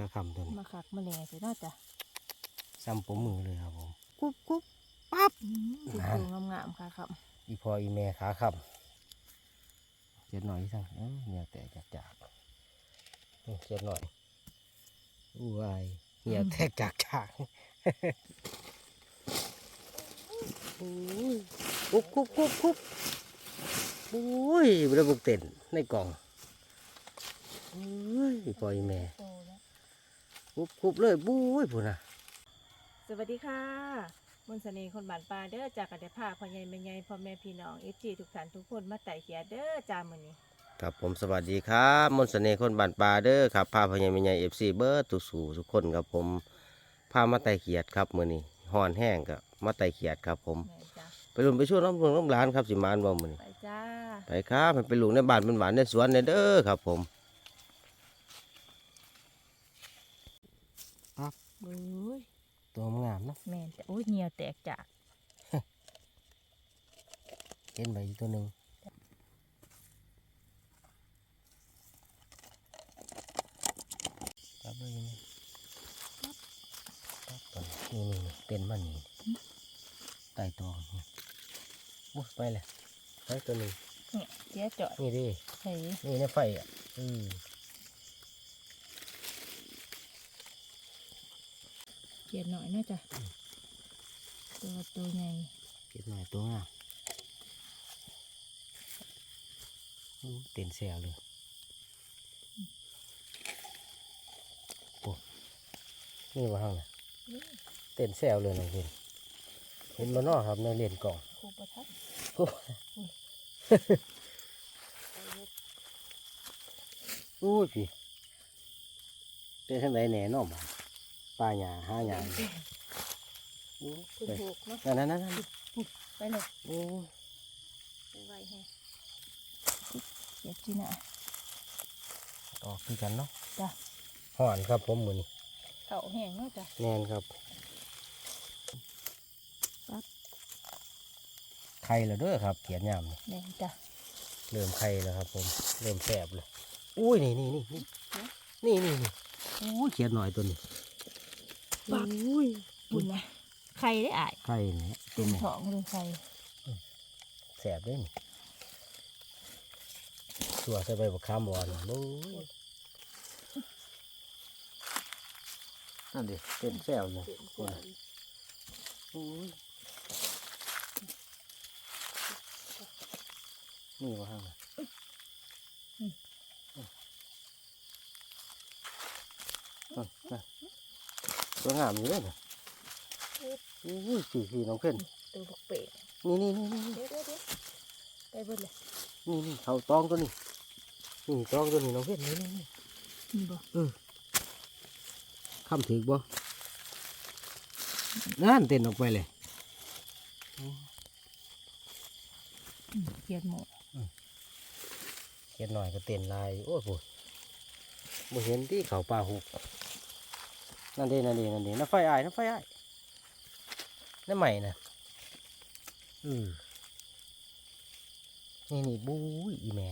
ขาคำตัวนี้มาขักมาแหล่สิเนาะจ้ะซ้ำผมมือเลยครับผมกุ๊บกุ๊บปั๊บสีนั่นสูงงามๆค่ะครับอีพออีแม่ขาคำเจ็ดหน่อยสั่งเอ้าเหนียวแตกจากจากนี่เจ็ดหน่อยอู้วายเหนียวแตกจากจากอุ้ยคุบคุบคุบคุบอุ้ยระบบเต้นในกล่องอุ้ยอีพออีแม่โตแล้ว คุบคุบเลยบุ้ยพูน่ะสวัสดีค่ะมนต์เสน่ห์คนบ้านป่าเด้อจากกระเดพาพ่อใหญ่แม่ใหญ่พ่อแม่พี่น้องเอฟจีทุกท่านทุกคนมาไต่เขียเด้อจามื้อนี้ครับผมสวัสดีครับมนต์เสน่ห์คนบ้านป่าเด้อครับพาพญามิญญาเอฟซีเบิร์ดทุกสู่ทุกคนครับผมพามาไต่เขียดครับมื้อนี้ห่อนแห้งกับมาไต่เขียดครับผมแม่นจ้ะไปลุนไปช่วยน้องเมืองน้องหลานครับสิมานบ่มื้อนี้ไปจ้าไปครับให้ไปลูกในบ้านเป็นหวานในสวนในเด้อครับผม บุ้ยตัวงามเนาะแม่นจ้ะโอ้ยเหนียวแตกจากเห็นใบอยู่ตัวหนึงครับเลยนี่ครับตอนนี้นี่นี่เป็นมันนี่ใต้ตองนี่โอ้ยไปเลยไปตัวหนึงเนี่ยเสียจ่อยนี่ดิใส่นี่ในไฟอะอืม เขียดหน่อยเนาะจ้ะตัวตัวใหญ่เก็บหน่อยตัวงามอู้เต็นแซวเลยโอ้นี่ว่าห้างน่ะเต็นแซวเลยน้องเห็นเห็นมานอครับในเรียนกล่องครูประทับโอ้อู้ยพี่เต็นทั้งไหนแหน่เนอมา ปลาหยาห้าหยาอู้คุณไปถูกเนาะนั่นนั่นนั่นนั่นไปเลยโอ้ยไปไว้ให้เขียดจีน่ะออกคือกันเนาะจ้ะห่อนครับผมมือนี้เข่าแห้งเนาะจ้ะแน่นครับครับไข่แล้วเด้อครับเขียนยามนี่แม่นจ้ะเริ่มไข่แล้วครับ ผม เริ่มแสบเลยอุ้ยนี่นี่นี่นี่นี่นี่นี่อุ้ยเขียนหน่อยตัวนี้ ปักอุ้ยบุญนะใครได้อ่ายไข่เนี่ยเต็มท้องเลยใครแสบด้วยนี่ตัวใส่ใบบักขามบอนโอ้ยนั่นดิเต็มแซวเลยเต็มกว่าอุ้ยนี่ว่าห้างน่ะนั่นนั่น ตัวงามอยู่เลยนะอุ้ยสี่สี่น้องเพื่อนตัวบักเป็ดนี่นี่นี่นี่เดี๋ยวเดี๋ยวเดี๋ยวไปเบิดเลยนี่นี่เขาตองตัวนี้นี่ตองตัวนี้น้องเพื่อนนี่นี่นี่นี่บ่เออคำถือบ่นั่นเต้นออกไปเลยเขียดหมดเห็นหน่อยก็เต้นลายโอ้โหบ่เห็นที่เขาป่าหุก นั่นเด้นั่นเด้นั่นเด้น้ำไฟอายน้ำไฟอายน้ำใหม่นะอือนี่นี่บู๊ยอีแม่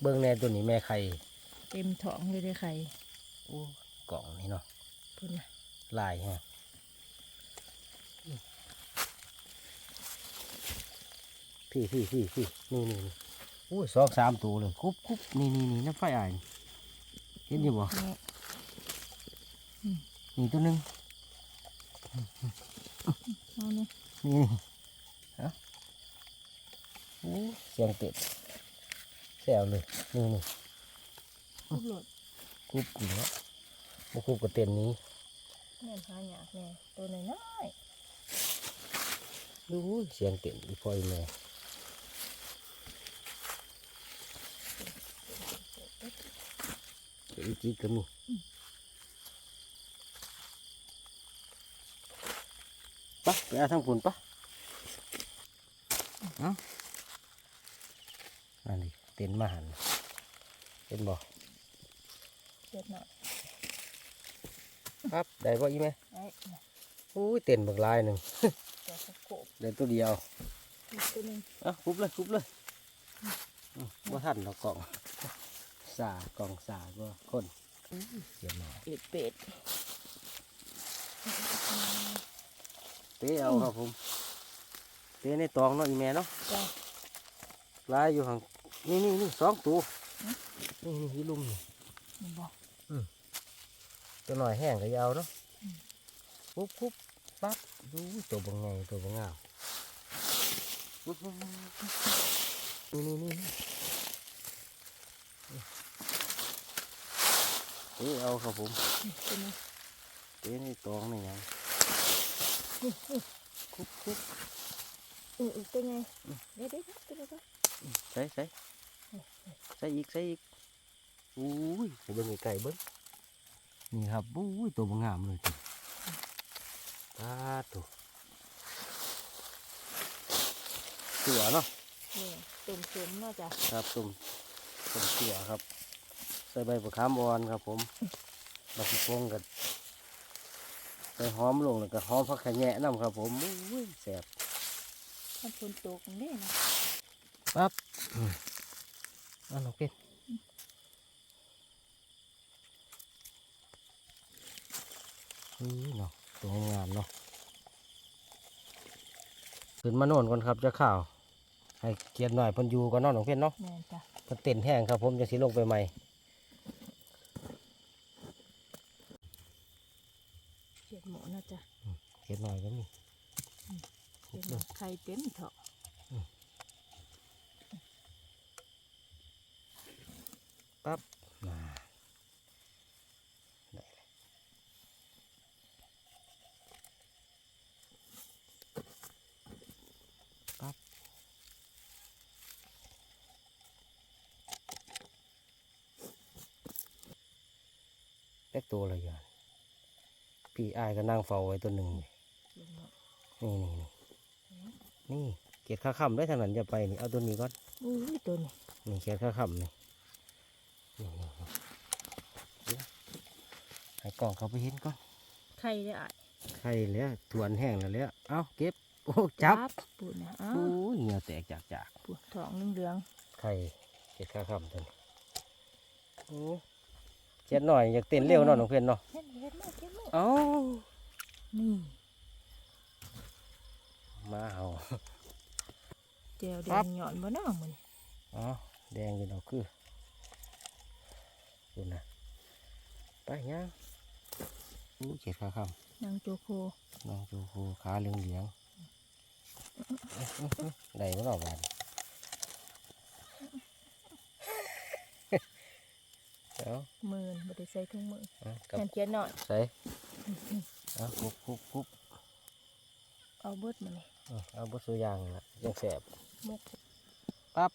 เบิ่งแน่ตัวนี้แม่ไข่เต็มท้องเลยได้ใครโอ้กล่องนี่เนาะพุ่นนะลายฮะพี่พี่พี่พี่นี่นี่นี่โอ้ยสองสามตัวเลยคุบคุบนี่นี่นี่น้ำไฟอายนี่เห็นอยู่บ่แม่ นี่ตัวหนึงเอาเนี่ยนี่ฮะโอ้เสียงเป็ดแซวเลยนี่นี่คุบโหลดคุบกูแล้วมาคุบกับเต็นนี้แม่นพาหยากแม่ตัวน้อยดูเสียงเต็นอีพอยแม่เดี๋ยวอีกทีก็มี ปะไปเอาทางฝุ่นปะเอาอันนี้เต็นมาหันเป็นบ่ๆเขียดหน่อยครับได้บ่อีแม่ไอ้เนี่ยอู้ยเต็นบักลายหนึ่งเดี๋ยวจะโขบได้ตัวเดียวอีกตัวหนึงอะคุบเลยคุบเลยอืมบ่ทันดอกกล่องสากล่องสาก็คนเขียนหน่อยเอ็ดเป็ด เตะเอาครับผมเตะในตองเนาะอีแม่เนาะจ้ะลายอยู่ห่างนี่นี่นี่สองตัวนี่นี่ที่ลุ่มนี่มันบอกตัวหน่อยแห้งก็ยาวเนาะคุบคุบปั๊บดูตัวบางไงตัวบางงามนี่นี่นี่นี่เตะเอาครับผมเป็นไงเตะในตองนี่ยัง คุบคุบเออเออเป็นไงเดี๋ยวเดี๋ยวเดี๋ยวเป็นไงบ้างใส่ใส่ใส่อีกใส่อีกอุ้ยไปเบิ่งไก่เบิ้งนี่ครับอุ้ยตัวบางงามเลยตัวตาตัวเสือเนาะนี่ตุ่มเข็มเนาะจ้ะครับตุ่มตุ่มเสือครับ ใส่ใบประคามอ่อนครับผมมาสิพงกัน ใส่หอมลงแล้วก็หอมผักขะแยะน้ำครับ ผมอุ้ยแสบท่านฝนตกนี่นะปั๊บอืมเอันน้องเป็ดนี่เนาะตัวงามเนาะขึ้นมาโน่นก่อนครับจะข่าว ให้เกียรติหน่อยเพันอยูก่อนเนอนน้องเป็ดเนาะแม่นจ้ะเพันเต้นแห้งครับ ผมจะสิลงไปใหม่ เขียดหมูนะจ้ะ เกียรติหน่อยก็มีเขียดหมูไข่เต็มเถาะปั๊บน่าได้เลยปั๊บเล็กตัวอะไรอย่างพี่อายก็นั่งเฝ้าไว้ตัวหนึ่งนี่เขียดหมู นี่นี่นี่นี่เกียรติข้าค่ำได้ทางนั้นจะไปนี่เอาตัวนี้ก่อนอุ้ยตัวนี้นี่เขียนข้าคำนี่นี่นี่นี่เดี๋ยวให้กล่องเขาไปเห็นก่อนไข่ได้อะไข่แล้วถวนแห้งแล้วแล้วเอาเก็บโอ้จับปูดนะอ้าโอ้วยเหงื่อแตกจากจากปูดท้องเหลืองไข่เขียนข้าคำตัวนี้โอ้เจ็ดหน่อยอยากเต้นเร็วเนาะน้องเพื่อนเนาะๆเห็นเห็นไหมเห็นไหมเอ้านี่ มาเอาเจลแดปั๊งบหย่อนบ่เนาะมันอ๋อแดงอยู่ดอกคือดูนะไปย่างโอ้เขียนข้าคำนางโจโคน้องจูคูขาเหลืองเหลืองๆได้ไหมล่ะบานเดี๋ยวมือนบ่ได้ใส่ถุงมือเอากับแทนเขียนหน่อยใส่เอาคุบคุบคุบเอาเบิดมานี่เอา เอาบดสุยางละยังแสบมุกปั๊บ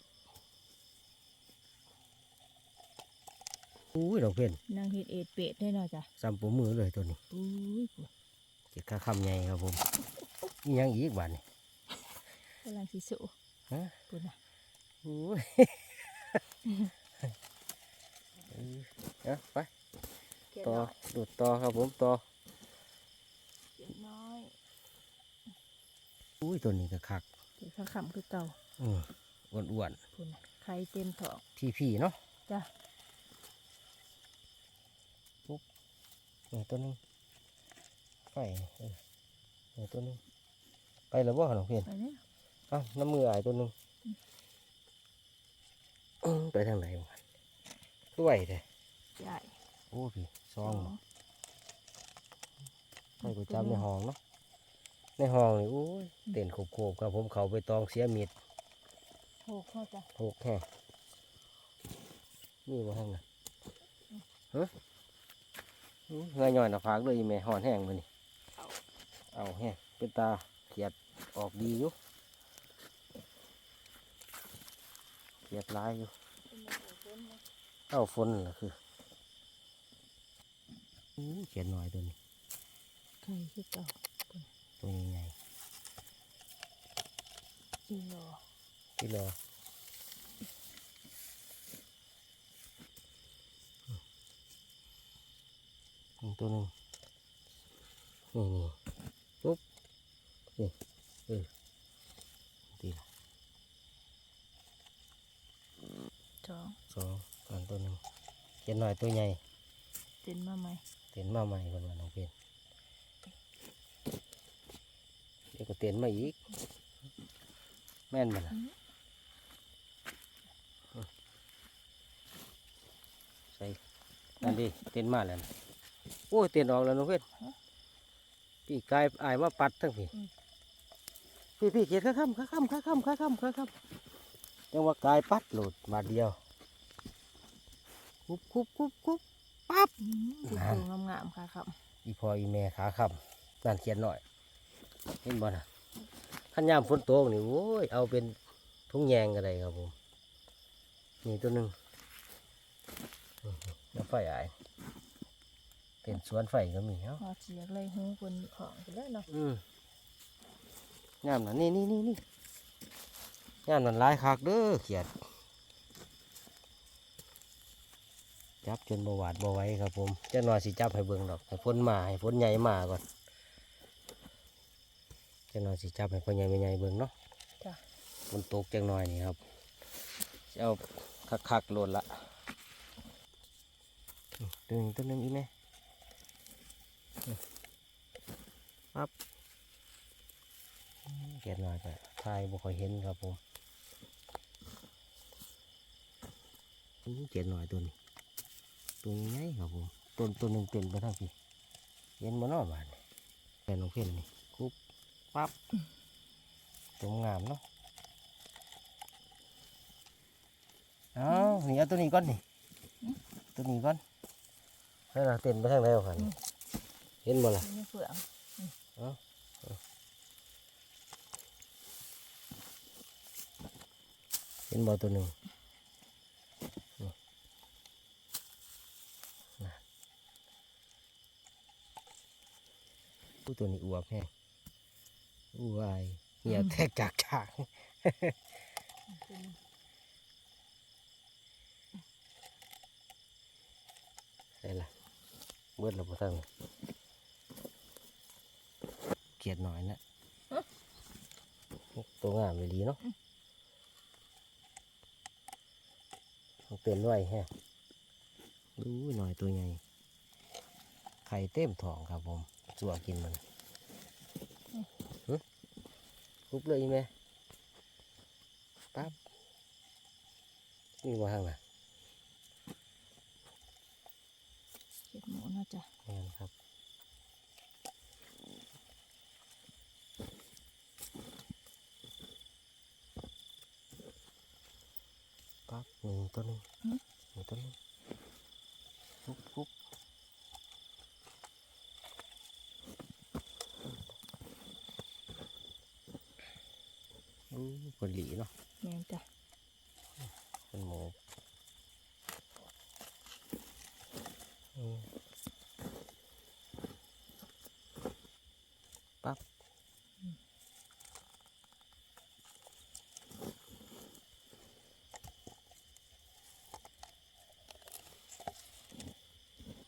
อุ้ยดอกเพ่นนางเฮ็ดเอ็ดเป็ดได้เนาะจ้ะซ้ำปูมือเลยตัวนี้อุ้ยปูเจ็ดข้าคำใหญ่ครับผมนี่ยังอีกบานนี่กำลังสิสุฮะปูน่ะอุ้ยเออเอาไปเขียนต่อหน่อยดูดต่อครับผมต่อ เขียนน้อย อุ้ยตัวนี้ก็คักเขียนข้าวขำคือเก่าอืมอ้วนอ้วนปูน่ะไข่เต็มท้องพี่พี่ๆเนาะจ้ะนี่ตัวหนึงไปนี่เออนี่ตัวหนึงไปแล้วบ่หนองเพียนไปเนี่ยเอ้าน้ำมืออายตัวหนึงอื้อไปทางไหนวะด้วยเด้ใหญ่โอ้พี่ซองเนาะไปกูจับในห้องเนาะ ในห้องนี่โอ้ยเต้นโขบๆครับผมเขาไปตองเสียมีดโอ้พ่อจ้ะหกแค่นี่มาห้องน่ะฮะอื้อเงยหน่อยหนะพากเลยอีแม่หอนแห้งมานี่เอาแห้งเป็นตาเขียดออกดีอยู่เขียดลายอยู่เป็นแม่โอ้เพิ่นนะเอาฝนล่ะคืออู้เขียดหน่อยตัวนี้ไข่คือเก่า ตัวใหญ่กิโลๆที่รออืมตัวหนึ่งนี่นี่ปุ๊บนี่เออดีละสองสองอันตัวหนึ่งเขียดหน่อยตัวใหญ่เต็นมาใหม่เต็นมาใหม่คนว่าน้องเพนเดี๋ยวก็เต็นมาอีก แม่นมันใส่นั่นดิเต็นมาแล้วนะโอ้ยเต็นออกแล้วน้องเพนพี่กายอายมาปัดทั้งพี่พี่พี่เกียรข้าค่ำข้าค่ำข้าค่ำข้าค่ำข้าค่ำยังว่ากายปัดโหลดมาเดียวคุบคุบคุบคุบปั๊บอืมนั่นตัวงามๆค่ะครับอีพออีแม่ขาคำนั่นเขียนหน่อย เห็นบ่นะขันยามฝนตกนี่โอ้ยเอาเป็นทุ่งแยงก็ได้ครับผมนี่ตัวหนึ่งอื้อหือน้ำไฟอายเป็นสวนไฟก็มีเอ้าพอเสียกเลยหูคนของไปแล้วเนาะอืมยามนั้นนี่นี่นี่นี่ยามนั้นหลายคักเด้อเขียดจับจนบหวาดบไหว้ครับผมเจ้าหน่อยสิจับให้เบิ่งดอกให้ฝนมาให้ฝนใหญ่มาก่อนเจ้าหน่อยสิจับให้พ่อใหญ่ไม่ใหญ่เบิ่งเนาะจ้ะฝนตกจังหน่อยนี่ครับสิเอาคักๆโหลดละอืมตัวหนึงตัวหนึงอีกไหมอืมปั๊บอืมเกียดหน่อยก็ทายบ่ค่อยเห็นครับผมอืมเกียดหน่อยตัวนี้ตัวใหญ่ครับผมต้นต้นหนึ่งเต็มไปทั้งพี่เย็นมาเนอบานนี่แผ่นของเพ่นนี่คุบ ปั๊บตัวงามเนาะเอานี่เอาตัวนี้ก่อนนี่ตัวนี้ก่อนให้เราเต็มไปทางไหนเอาค่ะนี่เห็นบ่ล่ะนี่เฟืองเห็นบ่ตัวหนึ่งนี่น่ะอู้ตัวนี้อวบแฮงอู้ วายเหี่ยวแทกจากฉากใช่ละเบิดเราบ่ทั้งเกลียดหน่อยนะตัวงามเลยดีเนาะต้องเตือนด้วยแฮะดูหน่อยตัวใหญ่ไข่เต็มท้องครับผมสัวกินมันหึ คุบเลยอีแม่ปั๊บนี่ว่าห้างน่ะเก็บหมูเนาะจ้ะแม่นครับปั๊บหนึ่งตัวหนึ่งหนึ่งตัวหนึ่งคุบคุบ อู้ผลหลีเนาะแม่นจ้ะเป็นหมูอืมปั๊บ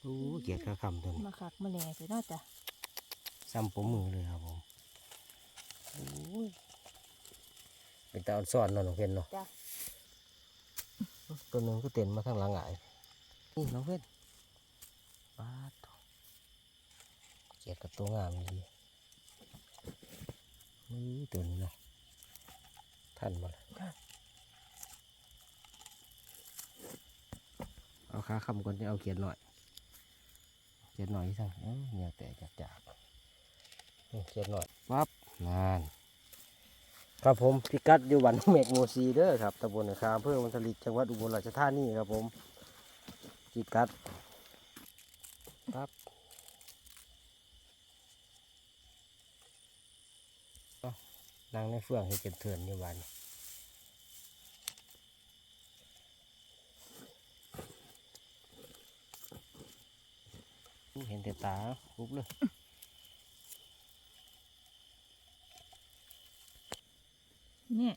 อู้เกียดข้าคำตัวนี้มาคักมาแหน่ไปเนาะจ้ะซ้ำผมมือเลยครับผมอู้ย เป็นตาอ่อนซ่อนเนาะน้องเพนเนาะจ้ะ ตัวหนึ่งก็เต้นมาทางหลังหงายนี่น้องเพนปาดเกียดกับตัวงามดีนี่ตัวนี้เนาะท่านมาเลยเอาขาคำก่อนจะเอาเขียนหน่อย เขียนหน่อยสั่งเอ้าเนี่ยแต่จากจากนี่เขียนหน่อยปั๊บนาน ครับผมพิกัดอยู่บ้านเมกโมซีเด้อครับตำบลนาคาอำเภอมันทลิกจังหวัดอุบลราชธานีครับผมพิกัดปั๊บเอ้านั่งในเฟื่องให้เป็นเถื่อนอยู่บ้านเห็นแต่ตาคุบเลย เนี่ย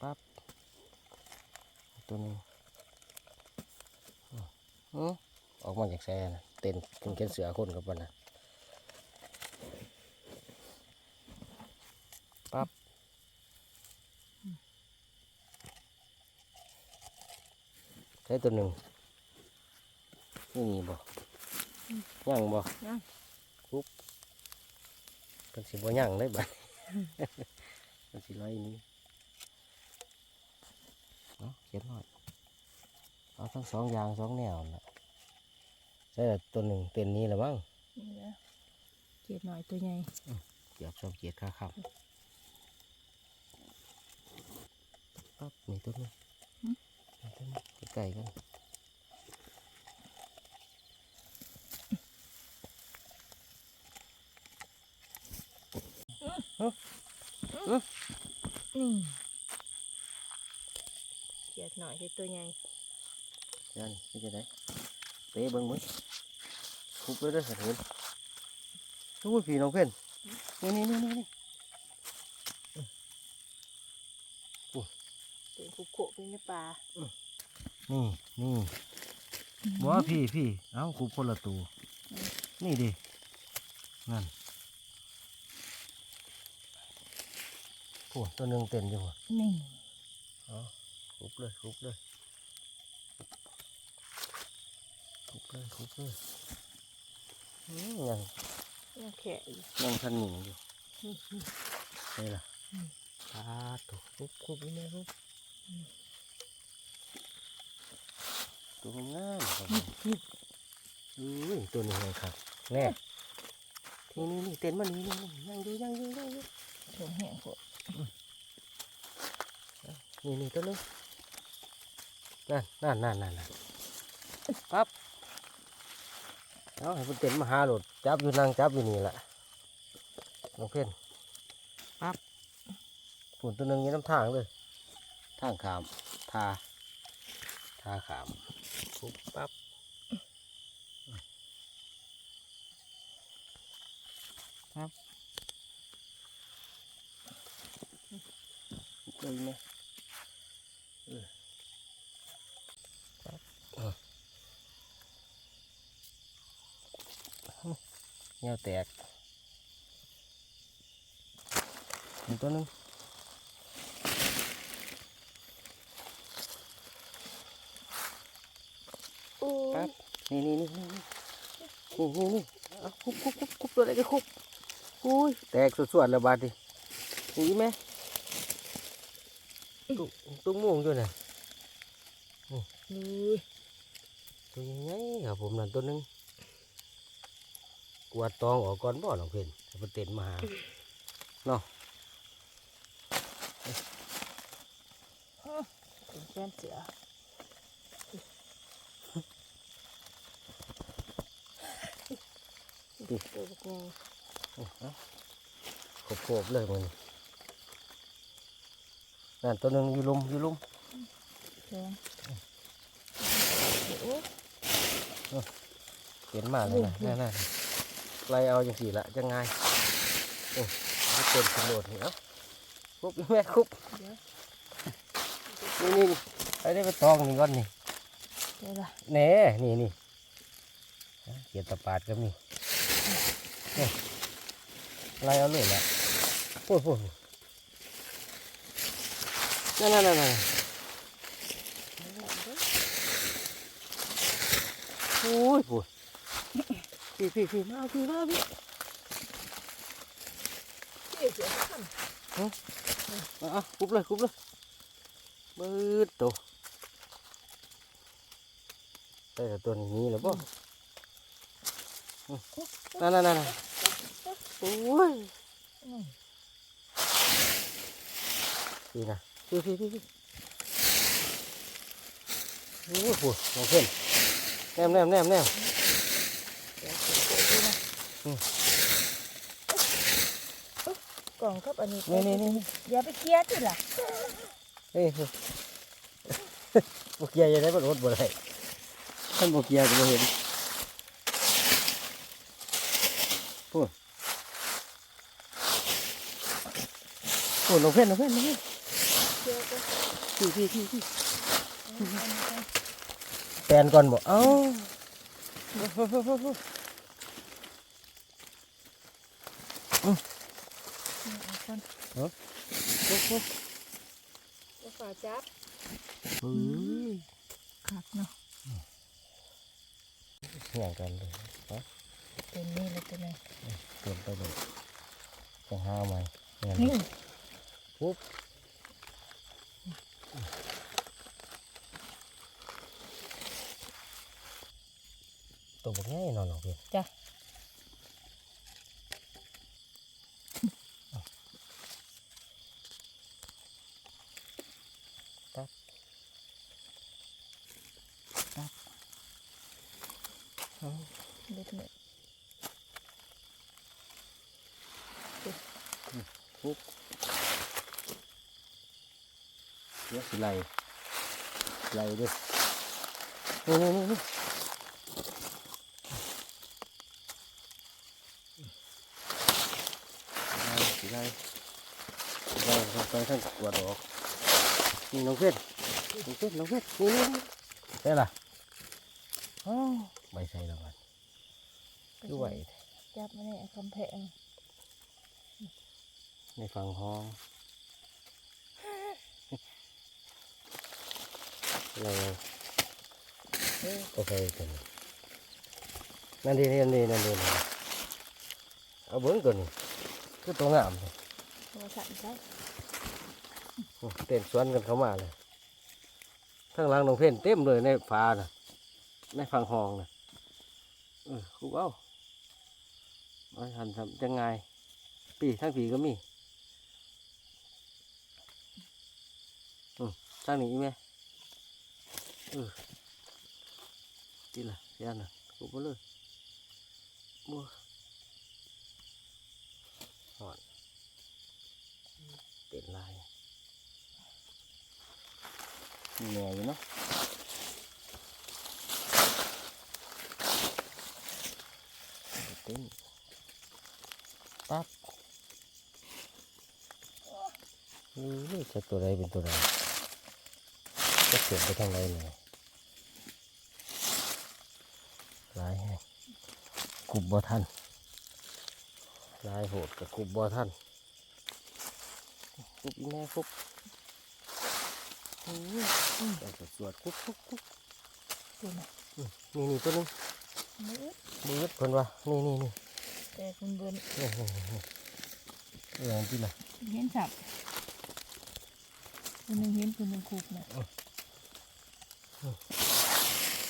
ปั๊บตัวหนึงอื้อหือออกมาจากแซ่นะเต้นเป็นเกนเสือคนกับมันนะปั๊บใช้ตัวหนึ่งนี่บ่ย่างบ่ยังปุ๊บกันสิบ่ย่างเลยบั ดกันสิไล่หนี้เนาะเขียนหน่อยเอาทั้งสองอย่างสองแนวน่ะใช่ละตัวหนึ่งเต็นนี้แหละมั้งนี่นะเกียดหน่อยตัวใหญ่เกียบสองเกียรค่าครับปั๊บมีตัวหนึงมีตัวหนึงไก่กัน นี่เกียดหน่อยที่ตัวใหญ่ยันนี่จะได้เตะเบิ้งมึงคุบเลยเด้อสะเทือนทุกพี่น้องเพื่อนนี่นี่นี่นี่นี่เป็นคุกโขเป็นในป่านี่นี่บ่พี่พี่เอ้าคุบคนละตัวนี่ดินั่น โอ้ตัวหนึ่งเต็มอยู่ว่ะนี่เอ๋อคุบเลยคุบเลยคุบเลยคุบเลยอืมยังยังแข็งอยู่ยังทันหนิงอยู่นี่นี่นี่ล่ะอืมตาตุกคุบคุบนี่แม่คุบตัวงามครับผมนี่อุ้ยตัวนี้ไงครับแน่นี่นี่นี่เต็นมันนี่นี่นี่ยังอยู่ยังอยู่ยังอยู่ถุงแห้งโคตร นี่นี่ตัวนึงนั่นนั่นนั่นนั่นนั่นปั๊บเอาให้มันเต็นมาหาโหลดจับอยู่นั่งจับอยู่นี่แหละน้องเพื่อนปั๊บฝนตัวหนึงอยี่น้ำทางเลยทางขามทาทาขามปุ๊บปั๊บปั๊บ เลยไหมเออปั๊บอะเงี้ยวแตกอีกตัวหนึงโอ้ปั๊ยบนี่นี่นี่นี่นี่นี่นี่เอาคุบคุบคุบคุบตัวอะไรก็คุบอุ้ยแตกสวดๆแล้วบาดดินี่ไหม ตุ้งตุ้งม่วงอยู่น่ะอุ้ยตัวใหญ่ๆครับผมนั่นตัวนึงกวาดตองออกก่อนบ่หนองเพิ่นให้เพิ่นเต้นมาหาเนาะเป็นแฟนเสือตัวบักใหญ่เอาโขบๆเลยมัน นั่นตัวหนึงอยู่ลุมอยู่ลุมแข็งโอ้ยเห็นมาเลยนะนั่นนั่นไล่เอาจังสี่ละจังไงโอ้ยเต็มสโลดนี่เอ้าคุบอีแม่คุบเดี๋ยวนี่นี่ไอ้ได้ไปตองนี่ก่อนนี่เดี๋ยวละแหน่นี่นี่เกียรตะปาดก็มีนี่ไล่เอาเลยละพูดพูด พูดนั่นนั่นนั่นนั่นโอ้ยพูดพี่พี่พี่มาเอาพี่มาเอาพี่เดี๋ยว โอ้โหมองเพิ่นแนมแนมแนมแนมเนมกล่องครับอันนี้นี่นี่นี่อย่าไปเคลียร์สิล่ะเฮ้ยบกเกียร์ยังได้บนรถบ่ได้ท่านบกเกียร์ก็บ่เห็นพูดพูดลงเพ่นลงเพ่นลงเพ่นเคลียร์ก็ พี่พี่พี่พี่แปนก่อนบ่เอ้านี่เอาก่อนปุ๊บปุ๊บก็ฝาจับเฮ้ยขัดเนาะเหี่ยงกันเลยเนาะเป็นนี่เลยตัวนี้เต็มไปเลยจะห้าไหมนี่ปุ๊บตัวบัก ง่ายนอนหรอกเพื่อนจ้ะเอาเล็ดเนี่ยปุ๊บเดี๋ยวสิไหลไหลด้วยนี่นี่ นี่นี่ไหลสิไหลสิไหลลงไปทั้งกวาดออกนี่น้องเพชรน้องเพชรน้องเพชรนี่นี่นี่ได้ล่ะอ้าวใบใส่แล้วมันดูไหวจับมาเนี่ยกำแพงในฝั่งห้องเราก็เคยกันนั่นดีนั่นดีนั่นดีนั่นดีเอาเบิ้งก่อนนี่ คือตัวงามเลยโทรศัพท์ได้โอ้เต้นสวนกันเข้ามาเลยข้างหล่างน้องเพ่นเต็มเลยในฟ้าน่ะในฝั่งห้องน่ะเออคุกเอาไม่ทันทำยังไงปีทั้งปีก็มีอืมทางนี้อีกไหมเออดีละเสียน่ะคุกไปเลยบัว หอนเต็นลายมีแหน่อยู่เนาะเต้นปั๊บนี่จะตัวใดเป็นตัวใดจะเสียบไปทางใดเนี่ยหลายแฮงกุบบ่ทันห ลายโหดกับกุบบ่ทันกุบอีแม่กุบแต่จะสวดกุ๊กกุ๊กกุ๊กตัวไหนนี่นี่ตัวนึงมืดมืดเพิ่นว่านี่นี่นี่แต่คุณเบิร์นนี่นี่นี่นี่เออที่ละเห็นสับคุณหนึ่งเห็นคุณหนึ่งคูบนะเออ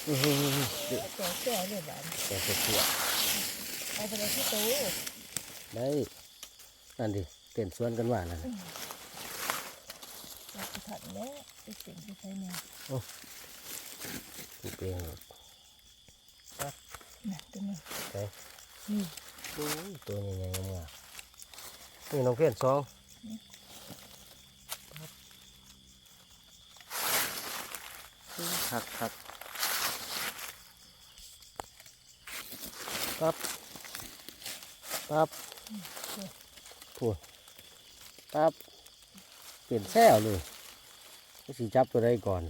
เออเออเออแต่แก่เลยบ้านแต่จะสวดเอาไปเลยที่โต๊ะ ได้ นั่นดิเต้นสวนกันว่านั่นน่ะเราจะถัดแล้วไปเสียงที่ใช้เนี่ยกูเปลี่ยนหมดนะตัวนี้ไปนี่โอ้ยตัวใหญ่ๆงามๆนี่น้องเพี้ยนสองหักหักปั๊บปั๊บ พูดปั๊บเปลี่ยนแซวเลยก็สีจับตัวใดก่อน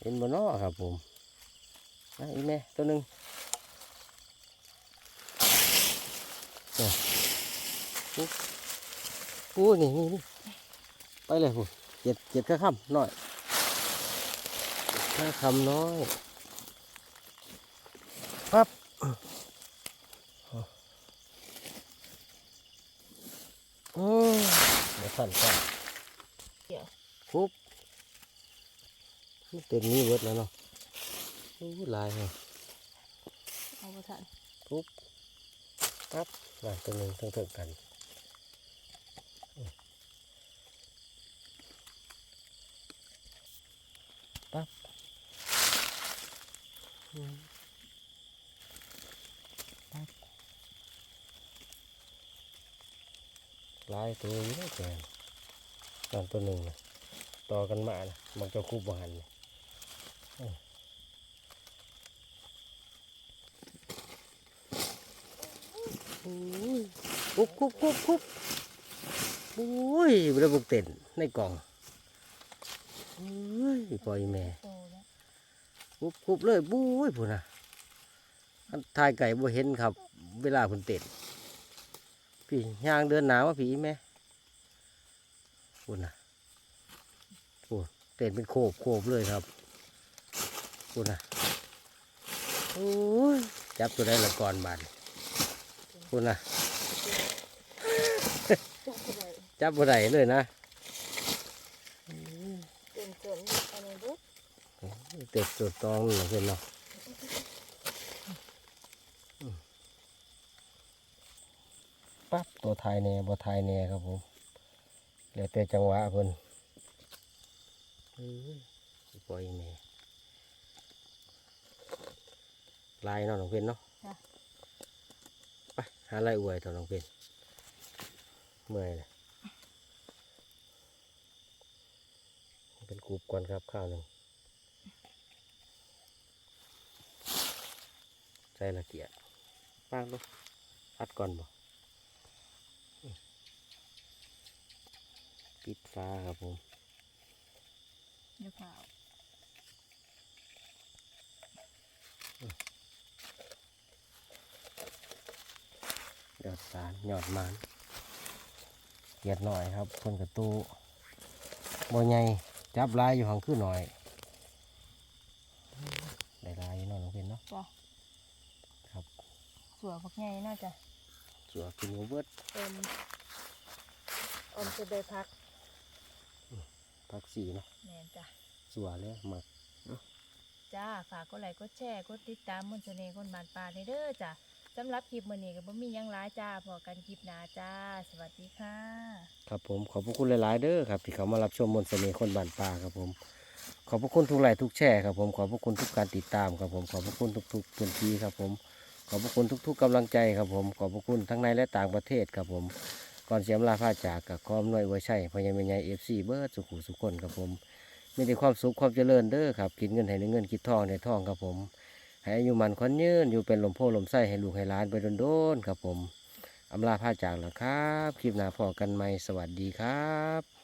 เห็นบนนอครับผมนะอีแม่ตัวหนึ่งเนี่ยปุ๊บปุ๊นี่นี่นี่ไปเลยผมเจ็ดเจ็ดข้าคำน้อยข้าคำน้อยปั๊บ อืมเดี๋ยวสั่นก่อนเดี๋ยวปุ๊บเต็มนี้เบิดแล้วเนาะโอ้ลายเหรอเอาไปถัดปุ๊บปั๊บมาตัวหนึ่งต้องเท่ากันปั๊บอืมปั๊บ ลายตัวอยู่แล้วแกนตอนตัวหนึ่งนะต่อกันมานะมันจะคู่บหันโอ้ยคุบคุบกุ๊บกุ๊บกุ๊บอุ้ยระบบเต้นในกล่องอุ้ยปล่อยแม่คุบคุบเลยบุ้ยพุ่นนะทายไก่บ่เห็นครับ เวลาพุ่นเต้น พี่ย่างเดินหนาวะพี่แม่พุ่นนะพุ่นเต้นเป็นโคบโคบเลยครับพูดนะโอ้ยจับตัวได้ละก่อนบาดพูดนะจับบ่ได้เลยนะเกินเกินอันนี้ดูเต็ดตัวตองนี่เพื่อนเนาะอืม ปั๊บตัวไทยแน่บ่ไทยแน่ครับผมแล้วแต่จังหวะเพิ่นเอ้ยสิปล่อยแม่ลายเนาะน้องเพิ่นเนาะไปหาลายอวยเถอะน้องเพิ่นเมื่อยเลยเป็นกรูปก่อนครับข้าวหนึ่งใส่ละเกียดปากลูกอัดก่อนบ่อืม ปิดฟ้าครับผมเดี๋ยวเปล่ายอดสารยอดมันเกียดหน่อยครับคนกระตูบ่ใหญ่จับลายอยู่ห้องคือหน่อยได้ลายอยู่เนาะน้องเพ็ญเนาะจ้ะครับสัวพวกใหญ่น่าจะสัวกินหัวเบิดอมอมจะได้พัก พักสีเนาะแม่นจ้ะสัวเลยหมักจ้าฝากกดไลค์กดแชร์กดติดตามมนต์เสน่ห์คนบานปลาเด้อจ้ะสำหรับคลิปมื้อนี้ก็บ่มีหยังหลายจ้าพอกันคลิปหน้าจ้า สวัสดีค่ะ ครับผมขอบพระคุณหลาย ๆ เด้อครับที่เขามารับชมมนต์เสน่ห์คนบ้านป่าครับผม ขอบพระคุณทุกไลค์ทุกแชร์ครับผมขอบพระคุณทุกการติดตามครับผมขอบพระคุณทุกๆพื้นที่ครับผมขอบพระคุณทุก ๆกำลังใจครับผมขอบพระคุณทั้งในและต่างประเทศครับผม ก่อนเสียมลาพาจากกับคอมน้อยไว้ใช่พญาเมยใหญ่เอฟซีเบิร์ดสุขุสุขคนครับผมมีแต่ความสุขความเจริญเด้อครับกินเงินให้ในเงินคิดทองในทองครับผมให้อายุมันคอนยืนอยู่เป็นลมโพลมไส้ให้ลูกให้หล้านไปโดนๆครับผมอำลาพาจากแล้วครับ คลิปหน้าพอกันไหมสวัสดีครับ